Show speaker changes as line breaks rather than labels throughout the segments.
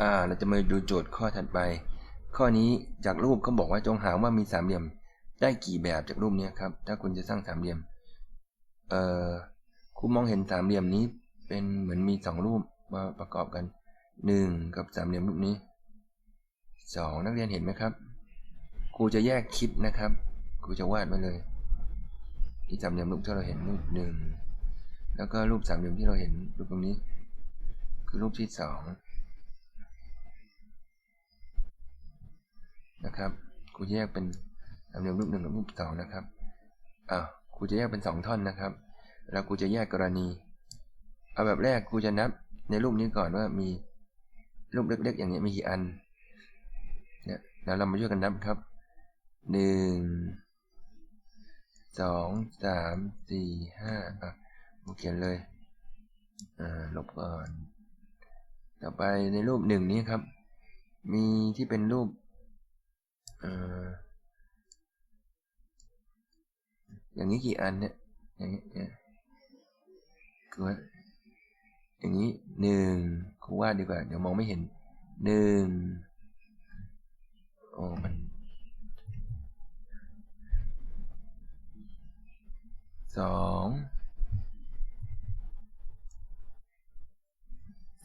อ่าเราจะมาดูโจทย์ข้อถัดไป ข้อนี้จากรูปเขาบอกว่าจงหาว่ามีสามเหลี่ยมได้กี่แบบจากรูปนี้ครับ ถ้าคุณจะสร้างสามเหลี่ยม เอ่อคุณมองเห็นสามเหลี่ยมนี้เป็นเหมือนมีสองรูปมาประกอบกันหนึ่งกับสามเหลี่ยมรูปนี้สองนักเรียนเห็นไหมครับครูจะแยกคลิปนะครับครูจะวาดมาเลยที่สามเหลี่ยมรูปที่เราเห็นรูปหนึ่งแล้วก็รูปสามเหลี่ยมที่เราเห็นรูปตรงนี้ คือรูปที่สอง นะครับครูแยกเป็นสามเหลี่ยมรูปหนึ่งกับรูปสองนะครับอ้าวครูจะแยกเป็นสองท่อนนะครับ แล้วครูจะแยกกรณี เอาแบบแรกครูจะนับในรูปนี้ก่อนว่ามีรูปเล็กๆ อย่างนี้มีกี่อันเนี่ยแล้วเรามาช่วยกันนับครับหนึ่งสองสามสี่ห้าอะผมเขียนเลยอ่าลบก่อน ต่อไปในรูปหนึ่งนี้ครับ มีที่เป็นรูป อย่างนี้กี่อันเนี่ย อย่างนี้คือว่าอย่างนี้หนึ่งครูวาดดีกว่า เดี๋ยวมองไม่เห็นหนึ่งโอ้มันสอง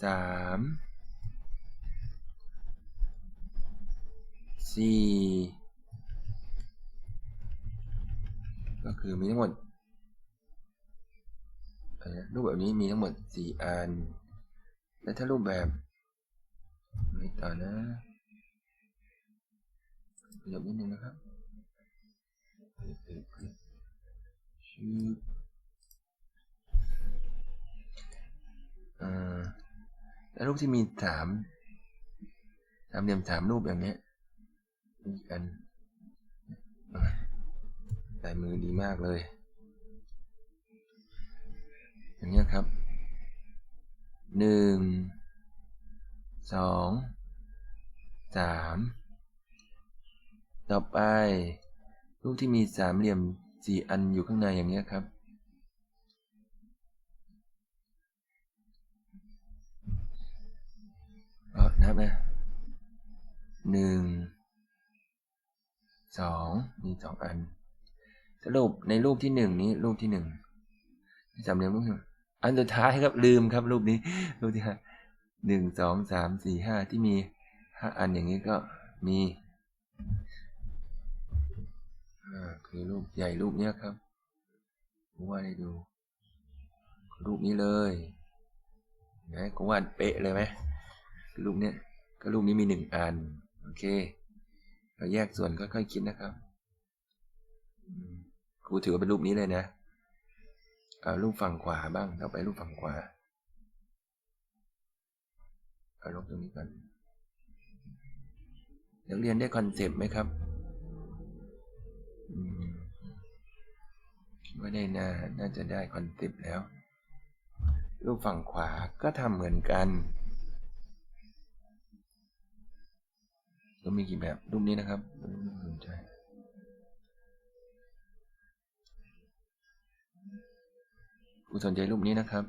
สาม สี่ก็คือมีทั้งหมดรูปแบบนี้มีทั้งหมดสี่อัน และถ้ารูปแบบไม่ต่อนะขยับนิดนึงนะครับชื่ออ่าแล้วรูปที่มีสามสามเหลี่ยมสามรูปอย่างเนี้ยอีกอันลายมือดีมากเลย อย่างเงี้ยครับ หนึ่ง สอง สาม ต่อไป รูปที่มีสามเหลี่ยมสี่อันอยู่ข้างในอย่างเงี้ยครับก็นับนะหนึ่ง สองมีสองอัน สรุปในรูปที่หนึ่งนี้รูปที่หนึ่งสามเหลี่ยมรูปหนึ่งอันสุดท้ายครับลืมครับรูปนี้ รูปที่ห้าหนึ่งสองสามสี่ห้าที่มีห้าอันอย่างนี้ก็มีคือรูปใหญ่รูปเนี้ยครับผมว่าได้ดู รูปนี้เลยนะผมว่าเป๊ะเลยไหมรูปเนี้ยก็รูปนี้มีหนึ่งอัน โอเค เราแยกส่วนค่อยๆคิดนะครับครูถือว่าเป็นรูปนี้เลยนะเอารูปฝั่งขวาบ้างต่อไปรูปฝั่งขวาเอาลบตรงนี้ก่อนนักเรียนได้คอนเซปต์ไหมครับว่าได้น่าน่าจะได้คอนเซปต์แล้ว รูปฝั่งขวาก็ทำเหมือนกัน มีกี่แบบรูปนี้นะครับสนใจกูสนใจรูปนี้นะครับ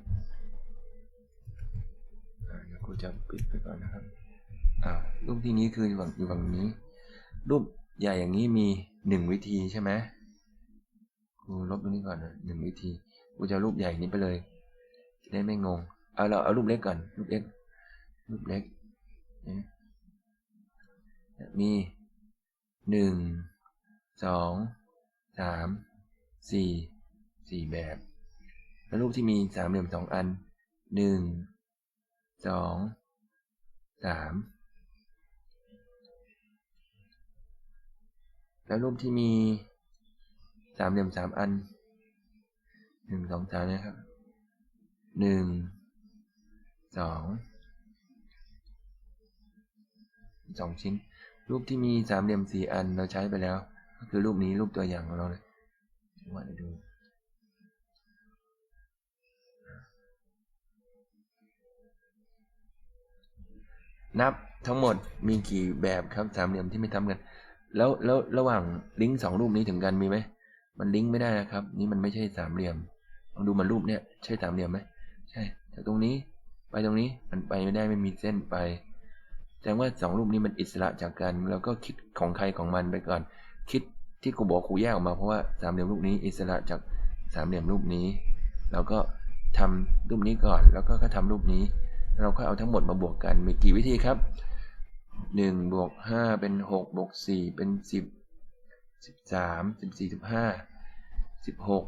เดี๋ยวกูจะปิดไปก่อนนะครับอ่ารูปที่นี้คืออยู่ฝั่งอยู่ฝั่งนี้ รูปใหญ่อย่างนี้มีหนึ่งวิธีใช่ไหมกูลบตรงนี้ก่อนหนึ่งวิธีกูจะรูปใหญ่นี้ไปเลยจะได้ไม่งง เอาเราเอารูปเล็กก่อนรูปเล็กรูปเล็ก มีหนึ่งสองสามสี่สี่แบบ แล้วรูปที่มีสามเหลี่ยมสองอันหนึ่งสองสามแล้วรูปที่มีสามเหลี่ยมสามอันหนึ่งสองสามนะครับหนึ่งสองสองชิ้น รูปที่มีสามเหลี่ยมสี่อันเราใช้ไปแล้ว ก็คือรูปนี้รูปตัวอย่างของเราเลยว่าดูนับทั้งหมดมีกี่แบบครับสามเหลี่ยมที่ไม่ทำกัน แล้วแล้วระหว่างลิงก์สองรูปนี้ถึงกันมีไหมมันลิงก์ไม่ได้นะครับ นี่มันไม่ใช่สามเหลี่ยมลองดูมันรูปเนี้ยใช่สามเหลี่ยมไหมใช่จากตรงนี้ไปตรงนี้มันไปไม่ได้ไม่มีเส้นไป แสดงว่าสองรูปนี้มันอิสระจากกันเราก็คิดของใครของมันไปก่อน คิดที่ครูบอกครูแยกออกมาเพราะว่าสามเหลี่ยมรูปนี้อิสระจากสามเหลี่ยมรูปนี้เราก็ทำรูปนี้ก่อน แล้วก็ก็ทำรูปนี้ เราก็เอาทั้งหมดมาบวกกันมีกี่วิธีครับหนึ่งบวกห้าเป็นหกบวกสี่เป็นสิบสิบสามสิบสี่สิบห้าสิบหก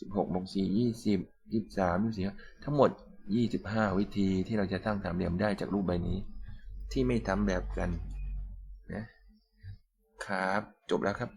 สิบหกบวกสี่ยี่สิบยี่สิบสามยี่สิบสี่ทั้งหมดยี่สิบห้าวิธีที่เราจะสร้างสามเหลี่ยมได้จากรูปใบนี้ ที่ไม่ทำแบบกันนะครับ จบแล้วครับ